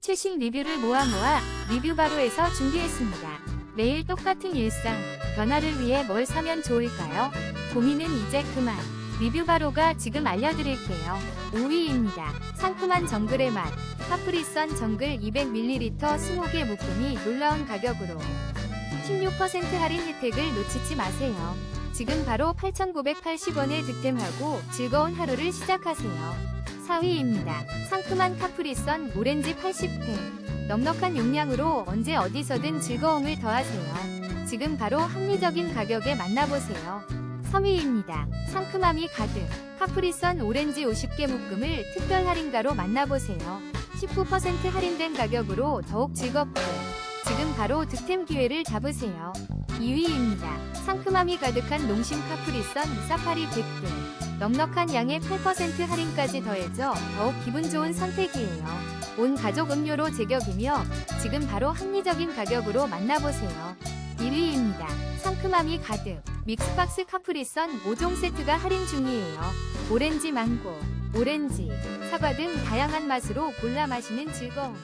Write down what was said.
최신 리뷰를 모아 모아 리뷰바로에서 준비했습니다. 매일 똑같은 일상, 변화를 위해 뭘 사면 좋을까요? 고민은 이제 그만. 리뷰바로가 지금 알려드릴게요. 5위입니다. 상큼한 정글의 맛. 파프리선 정글 200ml 20개 묶음이 놀라운 가격으로 16% 할인 혜택을 놓치지 마세요. 지금 바로 8,980원에 득템하고 즐거운 하루를 시작하세요. 4위입니다. 상큼한 카프리선 오렌지 80팩. 넉넉한 용량으로 언제 어디서든 즐거움을 더하세요. 지금 바로 합리적인 가격에 만나보세요. 3위입니다. 상큼함이 가득. 카프리선 오렌지 50개 묶음을 특별 할인가로 만나보세요. 19% 할인된 가격으로 더욱 즐겁고 지금 바로 득템 기회를 잡으세요. 2위입니다. 상큼함이 가득한 농심 카프리선 사파리 100개. 넉넉한 양의 8% 할인까지 더해져 더욱 기분 좋은 선택이에요. 온 가족 음료로 제격이며 지금 바로 합리적인 가격으로 만나보세요. 1위입니다. 상큼함이 가득. 믹스박스 카프리선 5종 세트가 할인 중이에요. 오렌지 망고, 오렌지, 사과 등 다양한 맛으로 골라 마시는 즐거움.